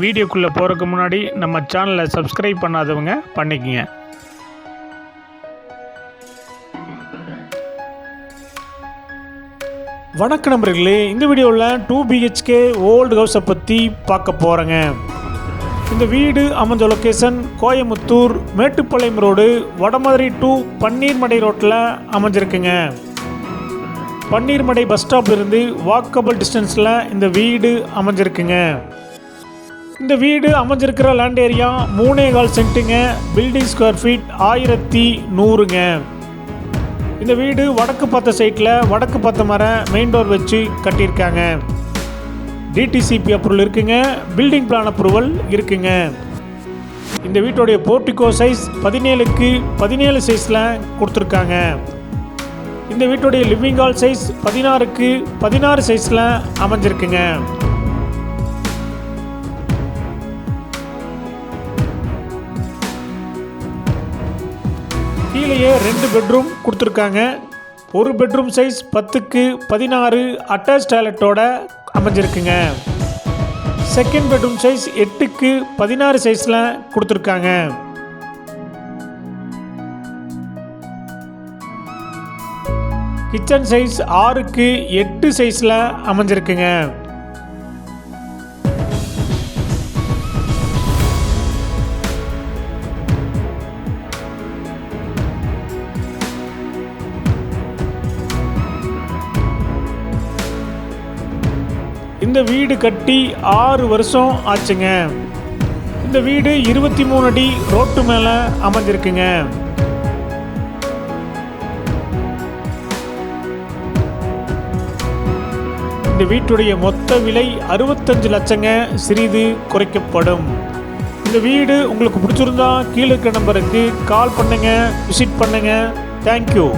வீடியோக்குள்ளே போகிறதுக்கு முன்னாடி நம்ம சேனலை சப்ஸ்கிரைப் பண்ணாதவங்க பண்ணிக்கங்க. வணக்க நம்பர்களே இந்த வீடியோவில் டூ பிஹெச்கே ஓல்டு ஹவுஸை பற்றி பார்க்க போகிறேங்க இந்த வீடு அமைஞ்ச location Coimbatore Mettupalayam road Vadamadurai to Panneermadai ரோட்டில் அமைஞ்சிருக்குங்க. பன்னீர்மடை பஸ் ஸ்டாப்லேருந்து வாக்கபிள் டிஸ்டன்ஸில் இந்த வீடு அமைஞ்சிருக்குங்க. இந்த வீடு அமைஞ்சிருக்கிற லேண்ட் ஏரியா மூணே கால் சென்ட்டுங்க. பில்டிங் ஸ்கொயர் ஃபீட் ஆயிரத்தி நூறுங்க. இந்த வீடு வடக்கு பார்த்த சைட்டில் வடக்கு பார்த்த மர மெயின் டோர் வச்சு கட்டியிருக்காங்க. டிடிசிபி அப்ரூவல் இருக்குங்க. பில்டிங் பிளான் அப்ரூவல் இருக்குங்க. இந்த வீட்டுடைய போர்ட்டிகோ சைஸ் பதினேழுக்கு பதினேழு சைஸில் கொடுத்துருக்காங்க. இந்த வீட்டுடைய லிவிங் ஹால் சைஸ் பதினாறுக்கு பதினாறு சைஸில் அமைஞ்சிருக்குங்க. கீழேயே ரெண்டு பெட்ரூம் கொடுத்துருக்காங்க. ஒரு பெட்ரூம் சைஸ் பத்துக்கு பதினாறு அட்டாச் டாய்லெட்டோட அமைஞ்சிருக்குங்க. செகண்ட் பெட்ரூம் சைஸ் எட்டுக்கு பதினாறு சைஸில் கொடுத்துருக்காங்க. கிச்சன் சைஸ் ஆறுக்கு எட்டு சைஸில் அமைஞ்சிருக்குங்க. இந்த வீடு கட்டி ஆறு வருஷம் ஆச்சுங்க. இந்த வீடு இருபத்தி மூணு அடி ரோட்டு மேலே அமைஞ்சிருக்குங்க. இந்த வீட்டுடைய மொத்த விலை அறுபத்தஞ்சு லட்சங்க சிறிது குறைக்கப்படும். இந்த வீடு உங்களுக்கு பிடிச்சிருந்தா கீழே இருக்க நம்பருக்கு கால் பண்ணுங்க விசிட் பண்ணுங்க. தேங்க்யூ